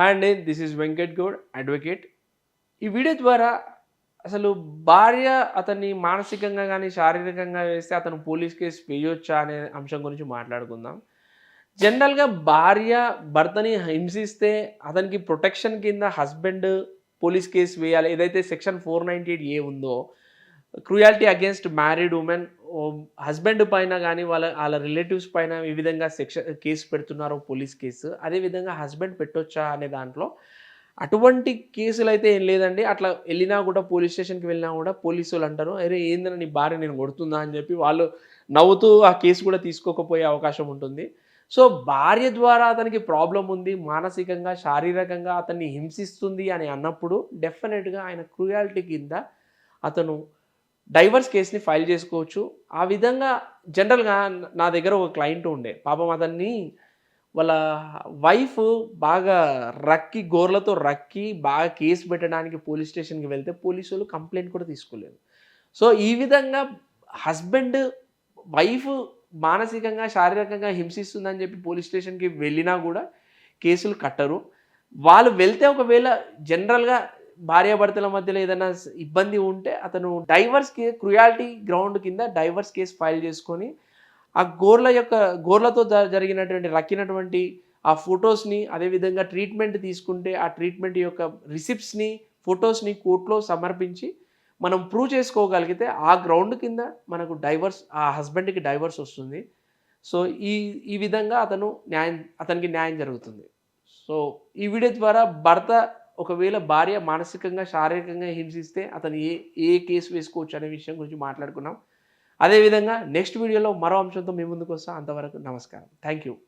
Hi అండి this is Venkat Goud advocate. ఈ video ద్వారా అసలు భార్య అతన్ని మానసికంగా కానీ శారీరకంగా వేస్తే అతను పోలీస్ కేసు వేయొచ్చా అనే అంశం గురించి మాట్లాడుకుందాం. జనరల్గా భార్య భర్తని హింసిస్తే అతనికి ప్రొటెక్షన్ కింద హస్బెండ్ పోలీస్ కేసు వేయాలి. ఏదైతే section four ninety eight A ఉందో cruelty against married women husband పైన కానీ వాళ్ళ వాళ్ళ రిలేటివ్స్ పైన ఈ విధంగా సెక్షన్ కేసు పెడుతున్నారు పోలీస్ కేసు అదేవిధంగా హస్బెండ్ పెట్టొచ్చా అనే దాంట్లో అటువంటి కేసులు అయితే ఏం లేదండి. అట్లా వెళ్ళినా కూడా పోలీస్ స్టేషన్కి వెళ్ళినా కూడా పోలీసు వాళ్ళు అంటారు అరే ఏందని నీ భార్య నేను కొడుతుందా? అని చెప్పి వాళ్ళు నవ్వుతూ ఆ కేసు కూడా తీసుకోకపోయే అవకాశం ఉంటుంది. సో భార్య ద్వారా అతనికి ప్రాబ్లం ఉంది మానసికంగా శారీరకంగా అతన్ని హింసిస్తుంది అని అన్నప్పుడు డెఫినెట్గా ఆయన క్రూయాలిటీ కింద అతను డైవర్స్ కేసుని ఫైల్ చేసుకోవచ్చు. ఆ విధంగా జనరల్గా నా దగ్గర ఒక క్లయింట్ ఉండే. పాపం అతన్ని వాళ్ళ వైఫ్ బాగా రక్కి గోర్లతో రక్కి బాగా కేసు పెట్టడానికి పోలీస్ స్టేషన్కి వెళ్తే పోలీసులు కంప్లైంట్ కూడా తీసుకోలేదు. సో ఈ విధంగా హస్బెండ్ వైఫ్ మానసికంగా శారీరకంగా హింసిస్తుందని చెప్పి పోలీస్ స్టేషన్కి వెళ్ళినా కూడా కేసులు కట్టరు. వాళ్ళు వెళ్తే ఒకవేళ జనరల్గా భార్యాభర్తల మధ్యలో ఏదైనా ఇబ్బంది ఉంటే అతను డైవర్స్ కే క్రుయాలిటీ గ్రౌండ్ కింద డైవర్స్ కేసు ఫైల్ చేసుకొని ఆ గోర్ల యొక్క గోర్లతో జ- జరిగినటువంటి రక్కినటువంటి ఆ ఫొటోస్ని అదేవిధంగా ట్రీట్మెంట్ తీసుకుంటే ఆ ట్రీట్మెంట్ యొక్క రిసిప్ట్స్ని ఫొటోస్ని కోర్టులో సమర్పించి మనం ప్రూవ్ చేసుకోగలిగితే ఆ గ్రౌండ్ కింద మనకు డైవర్స్ ఆ హస్బెండ్కి డైవర్స్ వస్తుంది. సో ఈ ఈ విధంగా అతను న్యాయం అతనికి న్యాయం జరుగుతుంది. సో ఈ వీడియో ద్వారా భర్త ఒకవేళ భార్య మానసికంగా శారీరకంగా హింసిస్తే అతను ఏ ఏ కేసు వేసుకోవచ్చు అనే విషయం గురించి మాట్లాడుకున్నాం. అదేవిధంగా నెక్స్ట్ వీడియోలో మరో అంశంతో మీ ముందుకు వస్తాం. అంతవరకు నమస్కారం. Thank you.